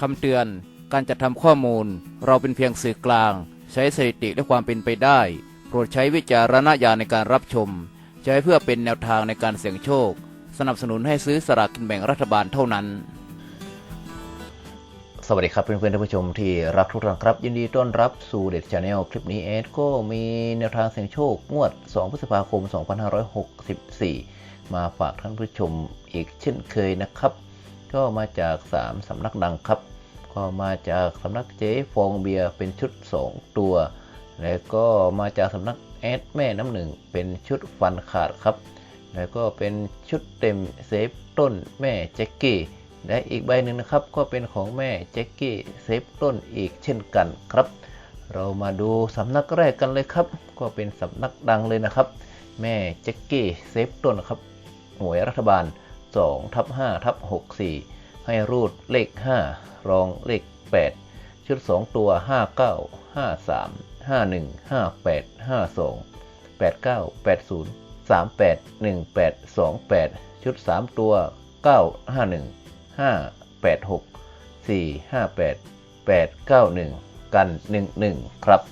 คำเตือน การจัดทำข้อมูล เราเป็นเพียงสื่อกลาง ใช้สถิติและความเป็นไปได้ โปรดใช้วิจารณญาณในการรับชม ใช้เพื่อเป็นแนวทางในการเสี่ยงโชค สนับสนุนให้ซื้อสลากกินแบ่งรัฐบาลเท่านั้น สวัสดีครับเพื่อนๆท่านผู้ชมที่รักทุกท่านครับ ยินดีต้อนรับสู่เด็ดชาแนลคลิปนี้เอสก็มีแนวทางเสี่ยงโชคงวด 2 พฤษภาคม 2564 มาฝากท่านผู้ชมอีกเช่นเคยนะครับ ก็มาจาก 3 สำนักดังครับ ก็มาจากสำนักเจ๊ฟองเบียร์เป็นชุด 2 ตัว แล้วก็มาจากสำนักแอดแม่น้ำหนึ่งเป็นชุดฟันขาดครับ แล้วก็เป็นชุดเต็มเซฟต้นแม่แจ็คกี้และอีกใบหนึ่งนะครับก็เป็นของแม่แจ็คกี้เซฟต้นอีกเช่นกันครับ เรามาดูสำนักแรกกันเลยครับ ก็เป็นสำนักดังเลยนะครับ แม่แจ็คกี้เซฟต้นครับหน่วยรัฐบาล 2ทับ5ทับ64 ให้รูดเลข 5 รองเลข 8 ชุด 2 ตัว 59 53 51 58 52 89 80 38 18 28 ชุด 3 ตัว 951 586 458 891 กัน 11 ครับ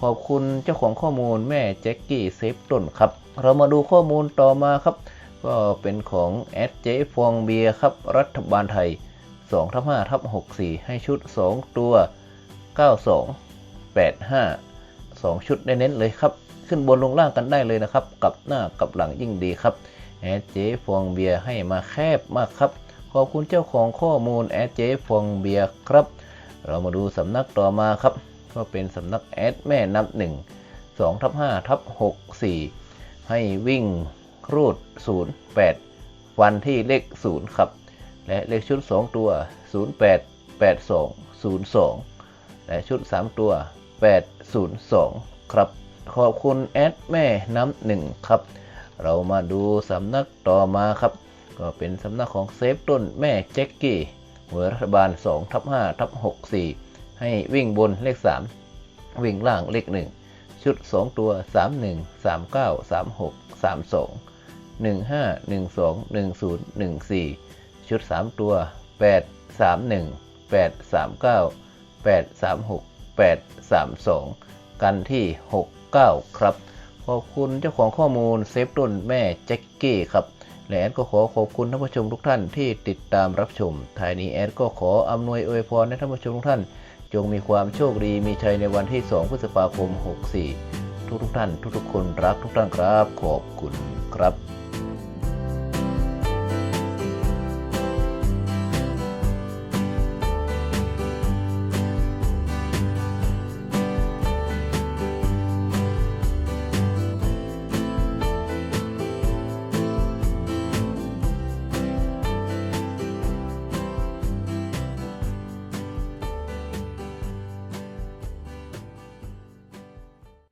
ขอบคุณเจ้าของข้อมูลแม่แจ็คกี้เซฟต้นครับ เรามาดูข้อมูลต่อมาครับ ก็เป็นของแอดเจฟองเบียครับ รัฐบาลไทย2ทับ5ทับ64 ให้ชุด 2 ตัว 92 85 2 ชุดเน้นเลยครับ ขึ้นบนลงล่างกันได้เลยนะครับ กับหน้ากับหลังยิ่งดีครับแอดเจฟองเบียให้มาแคบมากครับ ขอบคุณเจ้าของข้อมูลแอดเจฟองเบียครับ เรามาดูสำนักต่อมาครับ ก็เป็นสำนักแอดแม่นับหนึ่งสองทับห้าทับหกสี่ให้วิ่ง รูดศูนย์แปดฟันที่เลขศูนย์ครับ และเลขชุด 2 ตัว 08 82 02 และชุด 3 ตัว 802 ครับ ขอบคุณแอดแม่น้ำหนึ่งครับ เรามาดูสำนักต่อมาครับ ก็เป็นสำนักของเซฟต้นแม่แจ็คกี้หน่วยรัฐบาล2ทับ5ทับ64 ให้วิ่งบนเลข 3 วิ่งล่างเลข 1 ชุด 2 ตัว 31 39 36 32 15 12 10 14 ชุด 3 ตัว 8 31 8 39 8 36 8 32 กันที่ 69 ครับ ขอบคุณเจ้าของข้อมูลเซฟต้นแม่แจ็คกี้ครับและแอดก็ขอขอบคุณท่านผู้ชมทุกท่านที่ติดตามรับชมท้ายนี้แอดก็ขออำนวยอวยพรให้ท่านผู้ชมทุกท่าน จงมีความโชคดีมีชัยในวันที่ 2 พฤษภาคม 64 ทุกทุกท่าน ทุกๆคนรักทุกท่านครับ ขอบคุณครับ